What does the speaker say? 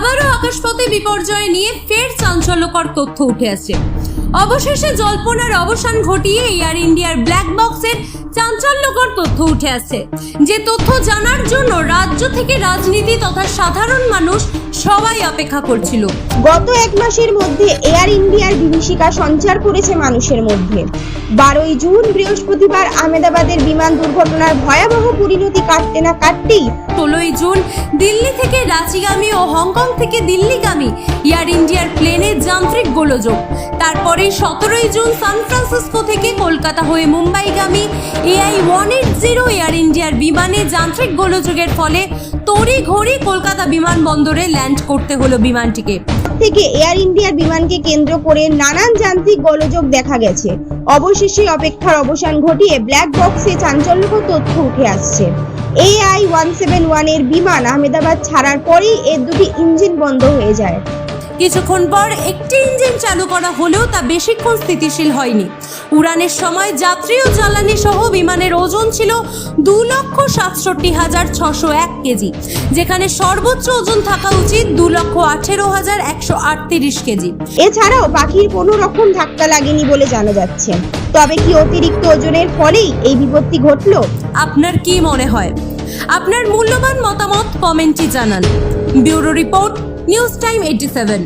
আবারও আকাশপথে বিপর্যয় নিয়ে ফের চাঞ্চল্যকর তথ্য উঠে আসছে। অবশেষে জল্পনার অবসান ঘটিয়ে এয়ার ইন্ডিয়ার ব্ল্যাক বক্সের চাঞ্চল্যকর তথ্য উঠে আসছে। যে তথ্য জানার জন্য রাজ্য থেকে রাজনীতি তথা সাধারণ মানুষ সবাই অপেক্ষা করছিল। গত এক মাসের মধ্যে এয়ার ইন্ডিয়ার বিভীষিকা সঞ্চার করেছে মানুষের মধ্যে। বারোই জুন বৃহস্পতিবার আহমেদাবাদের বিমান দুর্ঘটনার ভয়াবহ পরিণতি কাটতে না কাটতেই ষোলোই জুন দিল্লি থেকে রাঁচিগামী ও হংকং থেকে দিল্লিগামী এয়ার ইন্ডিয়ার প্লেনের যান্ত্রিক গোলযোগ। তারপরে সতেরোই জুন সান ফ্রান্সিসকো থেকে কলকাতা হয়ে মুম্বাইগামী AI one eight zero air ইন্ডিয়ার বিমানে যান্ত্রিক গোলযোগের ফলে তড়ি ঘড়ি কলকাতা বিমানবন্দরে ল্যান্ড করতে হলো বিমানটিকে। থেকে এয়ার ইন্ডিয়ার বিমানকে কেন্দ্র করে নানান যান্ত্রিক গোলযোগ দেখা গেছে। অবশেষে অপেক্ষার অবসান ঘটিয়ে ব্ল্যাক বক্সে চাঞ্চল্যকর তথ্য উঠে আসছে। এআই ওয়ান সেভেন ওয়ানের বিমান আহমেদাবাদ ছাড়ার পরেই এর দুটি ইঞ্জিন বন্ধ হয়ে যায়। কিছুক্ষণ পর একটি ইঞ্জিন চালু করা হলেও তা বেশিক্ষণ স্থিতিশীল হয়নি। উড়ানের সময় যাত্রী ও জ্বালানি সহ বিমানের ওজন ছিল দু লক্ষ সাতষট্টি হাজার ছশো এক কেজি যেখানে সর্বোচ্চ ওজন থাকা উচিত দু লক্ষ আঠেরো হাজার একশো আটত্রিশ কেজি। এছাড়াও পাখির কোনো রকম ধাক্কা লাগেনি বলে জানা যাচ্ছে। তবে কি অতিরিক্ত ওজনের ফলেই এই বিপত্তি ঘটলো? আপনার কি মনে হয়? আপনার মূল্যবান মতামত কমেন্টে জানান। Bureau report news time eighty seven.